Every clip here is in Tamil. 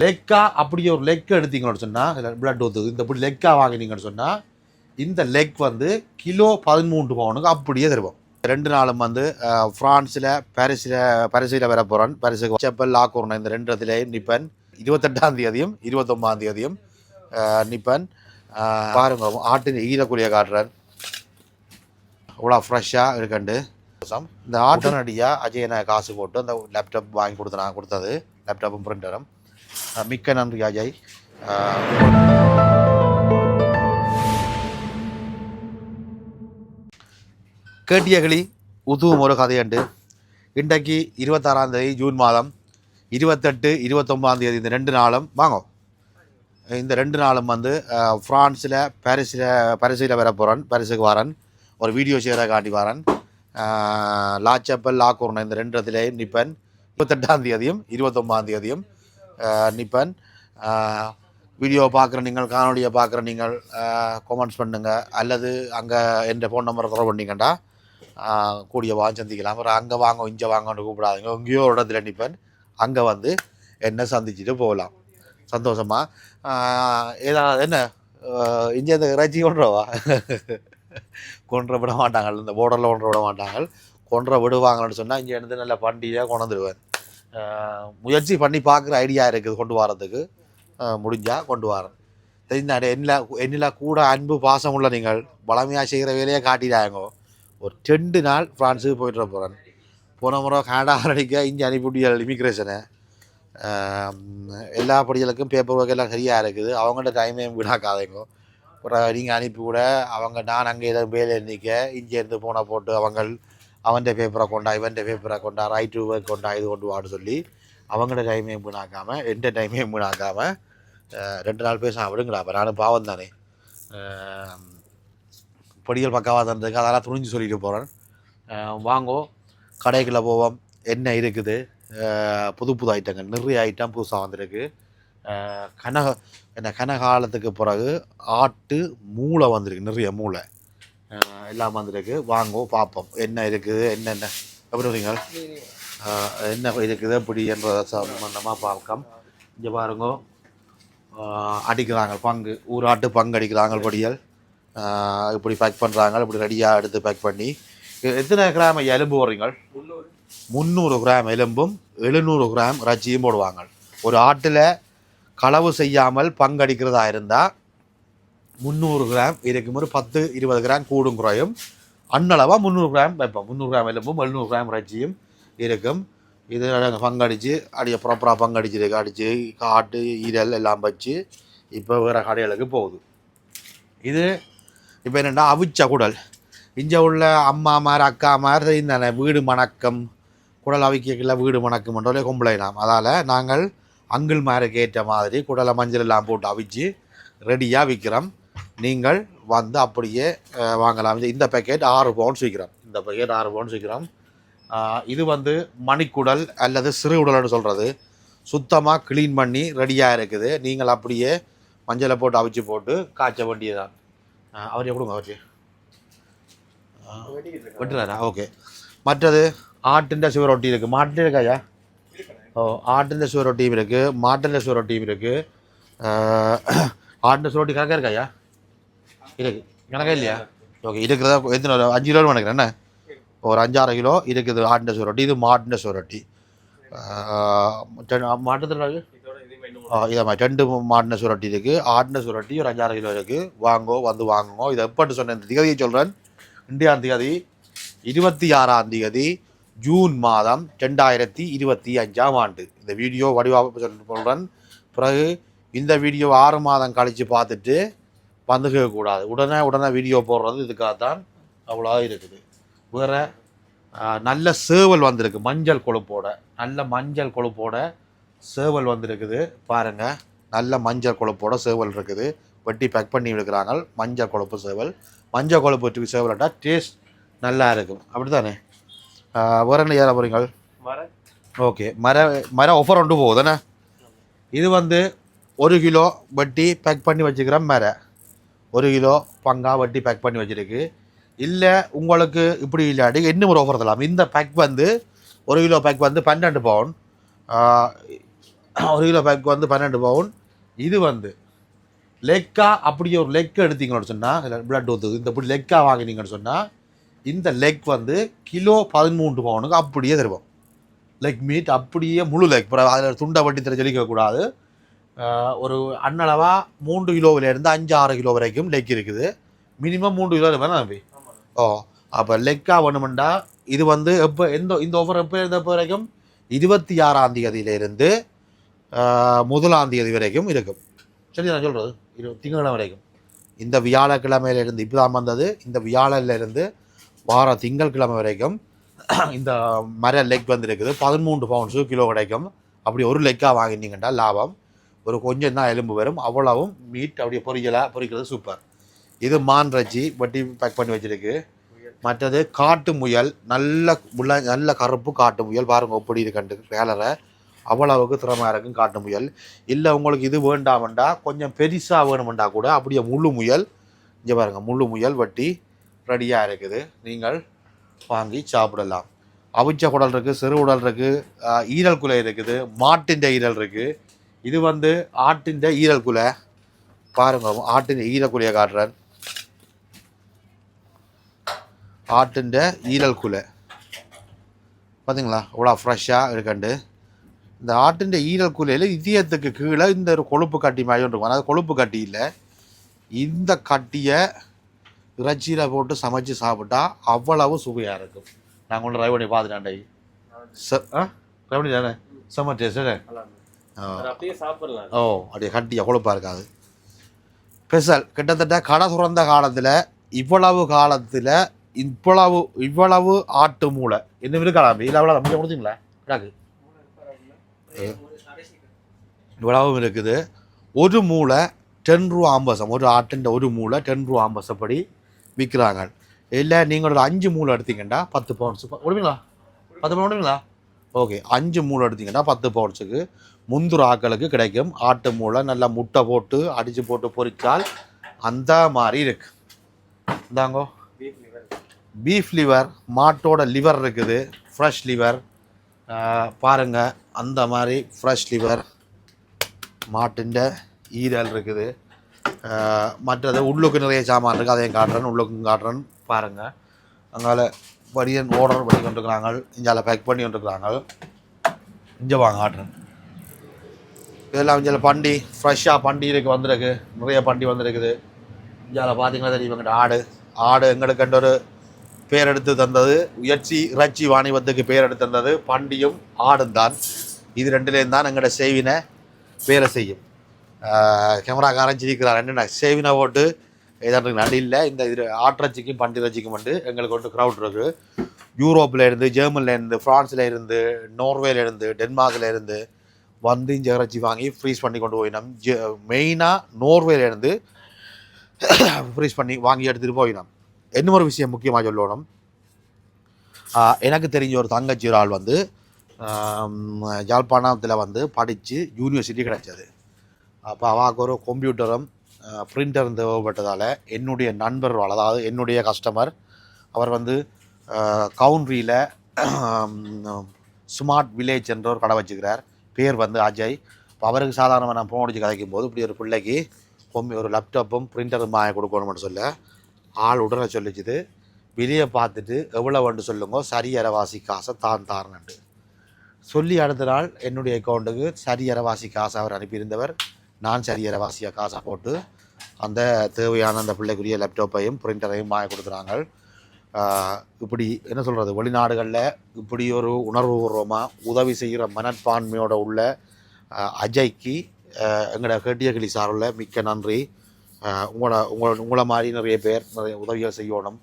லெக்கா அப்படி ஒரு லெக் எடுத்தீங்கன்னு சொன்னால் பிளட் ஊற்றுது இந்த இப்படி லெக்கா வாங்கினீங்கன்னு சொன்னால் இந்த லெக் வந்து கிலோ பதிமூன்று பவுனுக்கு அப்படியே தருவோம். ரெண்டு நாளும் வந்து ஃப்ரான்ஸில் பாரிஸில் பாரிஸில் வர போகிறான் பாரிஸுக்கு செப்பல் லாக்கூர்னு இந்த ரெண்டு இடத்துலையும் நிப்பன். இருபத்தெட்டாம் தேதியும் இருபத்தொம்பதாம் தேதியும் நிப்பன். பாருங்க ஆட்டின் ஈரக்குழியை காட்டுறேன் அவ்வளோ ஃப்ரெஷ்ஷாக இருக்கண்டு. இந்த ஆட்டோனடியாக அஜய் நான் காசு போட்டு அந்த லேப்டாப் வாங்கி கொடுத்து கொடுத்தது லேப்டாப்பும் பிரிண்டரும் மிக்க நன்றி அஜய் கேட்டியகளி உதுவும் ஒரு கதையண்டு. இன்றைக்கு இருபத்தாறாம் தேதி ஜூன் மாதம். இருபத்தெட்டு இருபத்தொம்பதாம் தேதி இந்த ரெண்டு நாளும் வாங்கும் இந்த ரெண்டு நாளும் வந்து ஃப்ரான்ஸில் பாரிஸில் பாரிஸில் வர போகிறேன் பாரிஸுக்கு வரேன். ஒரு வீடியோ ஷேரை காட்டி வரேன். லாச்சப்பல் லா இந்த ரெண்டு இடத்துலையும் நிப்பன். இருபத்தெட்டாம் தேதியும் இருபத்தொம்பதாம் தேதியும் நிற்பேன் நிப்பன். வீடியோ பார்க்குற நீங்கள் காணொலியை பார்க்குற நீங்கள் கமெண்ட்ஸ் பண்ணுங்கள் அல்லது அங்கே என் ஃபோன் நம்பரை தொடர்பு பண்ணிக்கண்டா. கூடிய வா சந்திக்கலாம். அப்புறம் அங்கே வாங்க இங்கே வாங்கன்னு கூப்பிடாதீங்க. எங்கேயோ ஒரு இடத்துல நிற்பேன் அங்கே வந்து என்ன சந்திச்சுட்டு போகலாம். சந்தோஷமாக ஏதாவது என்ன? இங்கே இந்த இறைச்சி கொண்டுறவா கொன்ற விட மாட்டாங்க. இந்த போர்டரில் கொன்ற விட மாட்டாங்க. கொன்ற விடுவாங்கன்னு சொன்னால் இங்கே இருந்து நல்ல பண்டிகையாக கொண்டுருவேன் முயற்சி பண்ணி பார்க்குற ஐடியா இருக்குது கொண்டு வரதுக்கு முடிஞ்சால் கொண்டு வரேன். தெரிந்தாடே என்னில் என்னில் கூட அன்பு பாசம் உள்ள நீங்கள் பழமையாக செய்கிற வேலையை காட்டிடாங்க ஒரு ரெண்டு நாள் ஃப்ரான்ஸுக்கு போயிட்டு போகிறேன் போன முறை கனடா அடிக்க இங்கே அனுப்பிவிட்டியல் இமிக்ரேஷனை எல்லா படிகளுக்கும் பேப்பர் ஒர்க் எல்லாம் சரியாக இருக்குது. அவங்கள்ட்ட டைமையும் விடாக்காதேங்கோ அப்புறம் நீங்கள் அனுப்பி கூட அவங்க நான் அங்கே ஏதோ வேலை நிற்க இங்கேருந்து போன போட்டு அவங்க அவன்கிட்ட பேப்பரை கொண்டா இவன்கிட்ட பேப்பரை கொண்டா ரைட் டு கொண்டா இது கொண்டு வான்னு சொல்லி அவங்களோட டைமையும் வீணாக்காமல் எந்த டைமையும் வீணாக்காமல் ரெண்டு நாள் பேச விடுங்களா அப்போ நானும் பாவம் தானே. பொடிகள் பக்காவாக தந்ததுக்கு அதெல்லாம் துணிஞ்சு சொல்லிட்டு போகிறேன் வாங்கோ கடைக்குள்ளே போவோம். என்ன இருக்குது? புது புது ஐட்டங்கள் நிறைய ஐட்டம் புதுசாக வந்திருக்கு. கனக என்ன கனகாலத்துக்கு பிறகு ஆட்டு மூளை வந்திருக்கு நிறைய மூளை. எல்லாம் வந்திருக்கு. வாங்குவோம் பார்ப்போம். என்ன இருக்குது என்னென்ன? எப்படி வரீங்க என்ன இருக்குது எப்படி என்றதை சம்பந்தமாக பார்க்கம் இங்கே பாருங்க. அடிக்கிறாங்க பங்கு. ஊராட்டு பங்கு அடிக்கிறாங்க படியல். இப்படி பேக் பண்ணுறாங்க இப்படி ரெடியாக எடுத்து பேக் பண்ணி. எத்தனை கிராம் எலும்பு போடுறீங்க முந்நூறு கிராம் எலும்பும் எழுநூறு கிராம் இறைச்சியும் போடுவாங்க. ஒரு ஆட்டில் களவு செய்யாமல் பங்கடிக்கிறதா இருந்தால் முந்நூறு கிராம் இருக்கும் ஒரு பத்து இருபது கிராம் கூடும் குறையும். அன்னளவாக முந்நூறு கிராம் வைப்போம். முந்நூறு கிராம் எலும்பும் எழுநூறு கிராம் இறைச்சியும் இருக்கும். இது நாங்கள் பங்கடிச்சு அடிய ப்ராப்பராக பங்கடிச்சிருக்கு அடித்து காட்டு ஈரல் எல்லாம் வச்சு இப்போ வேறு கடைகளுக்கு போகுது. இது இப்போ என்னென்னா அவிச்ச குடல். இங்கே உள்ள அம்மாமார் அக்காமார் இந்த வீடு மணக்கம். குடல் அவிக்கல வீடு மணக்கம்ன்றே கும்பலைனாம் அதால் நாங்கள் அங்கிள் மாருக்கு ஏற்ற மாதிரி குடலை மஞ்சள் எல்லாம் போட்டு அவிச்சு ரெடியாக விற்கிறோம் நீங்கள் வந்து அப்படியே வாங்கலாம். இந்த பேக்கெட் ஆறு பவுன்ஸ் விற்கிறோம் இந்த பேக்கெட் ஆறு பவுன்ஸ் விற்கிறோம் இது வந்து மணிக்குடல் அல்லது சிறு உடல்னு சொல்கிறது சுத்தமாக க்ளீன் பண்ணி ரெடியாக இருக்குது. நீங்கள் அப்படியே மஞ்சளை போட்டு அவிச்சு போட்டு காய்ச்ச வேண்டியது தான் அவரையே கொடுங்க அவரே வெட்டுறாரா? ஓகே. மற்றது ஆட்டின் சுவரொட்டி இருக்குது மாட்டு இருக்காயா ஓ ஆட்டின் சுவரொட்டியும் இருக்குது மாட்டின் சுவரொட்டியும் இருக்குது ஆட்டின் சுவரொட்டி கணக்காக இருக்காயா இருக்கு கணக்கா இல்லையா? ஓகே இருக்கிறதா எத்தனை ஒரு அஞ்சு கிலோ நினைக்கிறேன் என்ன? ஒரு அஞ்சாறு கிலோ இருக்குது ஆட்டின சுவரொட்டி இது மாட்டின சுவரொட்டி. மாட்டுறது இதை மாதிரி ரெண்டு மாட்டின சுரட்டி இருக்குது ஆட்டின சுரட்டி ஒரு அஞ்சாறு கிலோ இருக்குது வாங்கோ வந்து வாங்குங்கோ. இதை எப்போட்டு சொன்னேன் இந்த திகதியை சொல்கிறேன் இந்தியான் திகதி இருபத்தி ஆறாம் திகதி ஜூன் மாதம் ரெண்டாயிரத்தி இருபத்தி அஞ்சாம் ஆண்டு. இந்த வீடியோ வடிவாக சொல்கிறேன் பிறகு இந்த வீடியோ ஆறு மாதம் கழித்து பார்த்துட்டு வந்துக்க கூடாது உடனே உடனே வீடியோ போடுறது இதுக்காகத்தான் அவ்வளோ இருக்குது. வேறு நல்ல சேவல் வந்திருக்கு. மஞ்சள் கொழுப்போட நல்ல மஞ்சள் கொழுப்போட சேவல் வந்திருக்குது. பாருங்க நல்ல மஞ்சள் கொழுப்போட சேவல் இருக்குது. வெட்டி பேக் பண்ணி எடுக்கிறாங்க. மஞ்சள் கொழுப்பு சேவல். மஞ்சள் கொழுப்பு சேவல்ட்டா டேஸ்ட் நல்லா இருக்கும். அப்படி தானே வேற என்ன ஏற போகிறீங்க ஓகே மர மர ஆஃபர் ஒன்று போகுதுண்ணே இது வந்து ஒரு கிலோ வட்டி பேக் பண்ணி வச்சுக்கிறேன் மர. ஒரு கிலோ பங்கா வட்டி பேக் பண்ணி வச்சிருக்கு. இல்லை உங்களுக்கு இப்படி இல்லாட்டி இன்னும் ஒரு ஆஃபர் தரலாம்? இந்த பேக் வந்து ஒரு கிலோ பேக் வந்து பன்னெண்டு பவுன் ஒரு கிலோ பேக் வந்து பன்னெண்டு பவுன் இது வந்து லெக்கா அப்படியே ஒரு லெக் எடுத்தீங்கன்னு சொன்னால் பிளட் ஊற்றுது இந்த இப்படி லெக்கா வாங்கினீங்கன்னு சொன்னால் இந்த லெக் வந்து கிலோ பதிமூன்று பவுனுக்கு அப்படியே தருவோம். லெக் மீட் அப்படியே முழு லெக். அதில் துண்டை வட்டி தர சொல்லிக்கக்கூடாது ஒரு அன்னளவாக மூன்று கிலோவிலேருந்து அஞ்சு ஆறு கிலோ வரைக்கும் லெக் இருக்குது. மினிமம் மூன்று கிலோ வேணாம் தம்பி. ஓ அப்போ லெக்காக வேணுமெண்டா இது வந்து எப்போ எந்த இந்த ஒவ்வொரு எப்போ இருந்த வரைக்கும்? இருபத்தி ஆறாம் தேதியிலிருந்து முதலாம் தேதி வரைக்கும் இருக்கும். சரி நான் சொல்கிறது இரு திங்கக்கிழமை வரைக்கும். இந்த வியாழக்கிழமையிலிருந்து இப்போ தான் வந்தது. இந்த வியாழனிலிருந்து வார திங்கட்கிழமை வரைக்கும் இந்த மர லெக் வந்துருக்குது. பதிமூன்று பவுன்ஸு கிலோ கிடைக்கும். அப்படி ஒரு லெக்காக வாங்கினீங்கன்னா லாபம். ஒரு கொஞ்சம் தான் எலும்பு வரும் அவ்வளவும் மீட் அப்படியே பொரியலாக பொரிக்கிறது சூப்பர் இது மான் ரச்சி வட்டி பேக் பண்ணி வச்சிருக்கு. மற்றது காட்டு முயல் நல்ல முள்ள நல்ல கருப்பு காட்டு முயல். பாருங்க எப்படி இது கண்டு வேலரை. அவ்வளவுக்கு திறமையாக இருக்கும் காட்டு முயல். இல்லை உங்களுக்கு இது வேண்டாமண்டா கொஞ்சம் பெருசாக வேணுமெண்டா கூட அப்படியே முள்ளு முயல். இங்கே பாருங்க முள்ளு முயல் வட்டி ரெடியாக இருக்குது. நீங்கள் வாங்கி சாப்பிடலாம். அவிச்ச குடல் இருக்குது சிறு உடல் இருக்குது ஈரல் குலை இருக்குது மாட்டின் ஈரல் இருக்குது. இது வந்து ஆட்டின் ஈரல் குலை. பாருங்க ஆட்டின் ஈரல் குலையை காட்டுறேன் ஆட்டின் ஈரல் குலை. பார்த்தீங்களா இவ்வளோ ஃப்ரெஷ்ஷாக இருக்கண்டு. இந்த ஆட்டின் ஈரல் குலையில் இதயத்துக்கு கீழே இந்த ஒரு கொழுப்பு கட்டி மாதிரி ஒன்று இருக்கும். அதாவது கொழுப்பு கட்டி இல்லை. இந்த கட்டியை இறைச்சியில் போட்டு சமைச்சு சாப்பிட்டா அவ்வளவு சுவையாக இருக்கும். நாங்கள் ஒன்று ட்ரை பார்த்துட்டேன் பார்த்துட்டாண்டை ச ஆ? ட்ரை தானே? செம்ம டேஸ்ட்டு அப்படியே சாப்பிடலாம் ஓ அப்படியே கட்டியாக கொழுப்பாக இருக்காது ஸ்பெஷல் கிட்டத்தட்ட கடை துறந்த காலத்தில் இவ்வளவு காலத்தில் இவ்வளவு இவ்வளவு ஆட்டு மூளை. இன்னும் இருக்கலாம் இல்லை அவ்வளோ முடிஞ்ச கிடாக்கு. இவ்வளவும் இருக்குது. ஒரு மூளை டென் ரூபா ஆம்பசம் ஒரு ஆட்டின் ஒரு மூளை டென் ரூபா ஆம்பசப்படி விற்கிறாங்க இல்லை நீங்கள் ஒரு அஞ்சு மூளை எடுத்தீங்கன்னா பத்து பவுன்ஸ் விடுவீங்களா பத்து பவுன் விடுவீங்களா ஓகே அஞ்சு மூளை எடுத்தீங்கன்னா பத்து பவுன்ஸுக்கு முந்துரு ஆக்களுக்கு கிடைக்கும். ஆட்டு மூளை நல்லா முட்டை போட்டு அடித்து போட்டு பொரிச்சால் அந்த மாதிரி இருக்கு. இந்தாங்கோ. பீஃப் லிவர் பீஃப் லிவர் மாட்டோட லிவர் இருக்குது. ஃப்ரெஷ் லிவர் பாருங்கள் அந்த மாதிரி ஃப்ரெஷ் லிவர் மாட்டின் ஈரல் இருக்குது. மற்றது உள்ளுக்கு நிறைய சாமான் இருக்குது அதையும் காட்டுறேன். உள்ளுக்கும் காட்டுறேன். பாருங்கள் அங்கால படியன் ஆர்டர் பண்ணி கொண்டிருக்கிறாங்க. இஞ்சால பேக் பண்ணி கொண்டிருக்கிறாங்க. இங்கே வாங்க காட்டுறேன் இதெல்லாம் இங்கே பண்டி ஃப்ரெஷ்ஷாக பண்டி இருக்கு வந்திருக்கு. நிறைய பண்டி வந்திருக்குது. இங்கே பார்த்தீங்கன்னா தெரியும் எங்கிட்ட ஆடு ஆடு எங்களுக்கு ஒரு பேர் எடுத்து தந்தது. உயர்ச்சி இறைச்சி வாணிபத்துக்கு பேர் எடுத்து தந்தது. பண்டியும் ஆடும் தான். இது ரெண்டுலேயும் தான் எங்களோட சேவினை வேலை செய்யும். கேமரா காரஞ்சிருக்கிறார் என்ன சேவினை போட்டு இதற்கு இல்லை இந்த இது ஆட்டிறச்சிக்கும் பண்டி இறைச்சிக்கும் வந்து எங்களுக்கு வந்து க்ரௌட் இருக்குது யூரோப்பில் இருந்து ஜெர்மனில் இருந்து ஃப்ரான்ஸில் இருந்து நோர்வேல இருந்து டென்மார்க்கில் இருந்து வந்து இங்கே வாங்கி ஃப்ரீஸ் பண்ணி கொண்டு போயினோம் ஜெ மெயினாக நோர்வேலேருந்து ஃப்ரீஸ் பண்ணி வாங்கி எடுத்துகிட்டு போயினோம் என்ன ஒரு விஷயம் முக்கியமாக சொல்லணும். எனக்கு தெரிஞ்ச ஒரு தங்கச்சி ஒரு ஆள் வந்து ஆம், யாழ்ப்பாணத்தில் வந்து படித்து யூனிவர்சிட்டி கிடைச்சது. அப்போ அவாவுக்கு ஒரு கம்ப்யூட்டரும் பிரிண்டரும் தேவைப்பட்டதால் என்னுடைய நண்பர் அதாவது என்னுடைய கஸ்டமர் அவர் வந்து கவுண்ட்ரியில் ஸ்மார்ட் வில்லேஜ் என்ற ஒரு கடை வச்சுக்கிறார். பேர் வந்து அஜய். இப்போ அவருக்கு சாதாரணமாக நான் ஃபோன் அடிச்சு கதைக்கும் போது இப்படி ஒரு பிள்ளைக்கு பொம்மி ஒரு லேப்டாப்பும் பிரிண்டரும் வாங்கி கொடுக்கணும்னு சொல்ல ஆள் உடனே சொல்லிச்சுது. வெளியே பார்த்துட்டு எவ்வளோ வந்து சொல்லுங்க சரியரவாசி காசை தான் தாரணுண்டு சொல்லி அடுத்த நாள் என்னுடைய அக்கௌண்ட்டுக்கு சரியரவாசி காசை அவர் அனுப்பியிருந்தவர். நான் சரியரவாசியாக காசை போட்டு அந்த தேவையான அந்த பிள்ளைக்குரிய லேப்டாப்பையும் பிரிண்டரையும் வாங்கி கொடுக்குறாங்க. இப்படி என்ன சொல்கிறது வெளிநாடுகளில் இப்படி ஒரு உணர்வுபூர்வமாக உதவி செய்கிற மனப்பான்மையோட உள்ள அஜய்க்கு எங்களோட கேட்டியகிளி சார்பில் மிக்க நன்றி. உங்களோட உங்களோட உங்களை மாதிரி நிறைய பேர் நிறைய உதவிகள் செய்யணும்.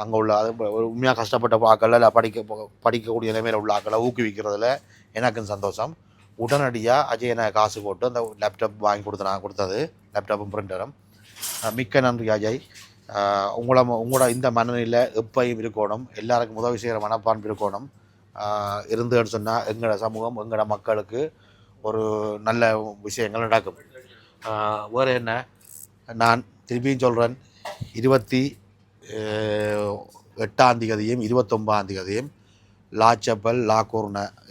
அங்கே உள்ள அது உண்மையாக கஷ்டப்பட்ட ஆக்கள் இல்லை படிக்க படிக்கக்கூடிய நிலைமையில் உள்ள ஆக்களை ஊக்குவிக்கிறதுல எனக்கும் சந்தோஷம். உடனடியாக அஜய் எனக்கு காசு போட்டு அந்த லேப்டாப் வாங்கி கொடுத்து நான் கொடுத்தது லேப்டாப்பும் பிரிண்டரும் மிக்க நன்றி அஜய். உங்களோட உங்களை உங்களோட இந்த மனநிலை எப்பையும் இருக்கணும். எல்லாருக்கும் உதவி செய்கிற மனப்பான்பு இருக்கணும். இருந்துன்னு சொன்னால் எங்களோட சமூகம் எங்களோட மக்களுக்கு ஒரு நல்ல விஷயங்கள் நடக்கும். வேறு என்ன? நான் திருப்பியும் சொல்கிறேன் இருபத்தி எட்டாம் தேதியும் இருபத்தொம்பதாம் தேதியும் லா செப்பல் லா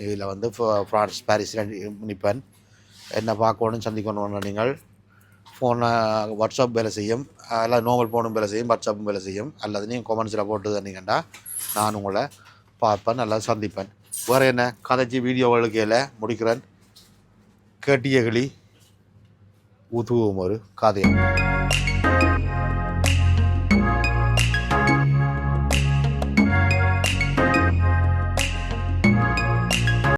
இதில் வந்து ஃப்ரான்ஸ் பாரிஸில் நிற்பேன் என்ன பார்க்கணும் சந்திக்கணும்னு நீங்கள்? ஃபோனை வாட்ஸ்அப் வேலை செய்யும். அல்லது நார்மல் ஃபோனும் வேலை செய்யும் வாட்ஸ்அப்பும் வேலை செய்யும். அல்லது நீங்கள் கொமெண்ட்ஸில் போட்டு தந்தீங்கன்னா நான் உங்களை பார்ப்பேன் நல்லா சந்திப்பேன். வேறு என்ன? கதைச்சி வீடியோ வாழ்க்கையில் முடிக்கிறேன். கேட்டிய கிளி உதுவும் ஒரு கதையை.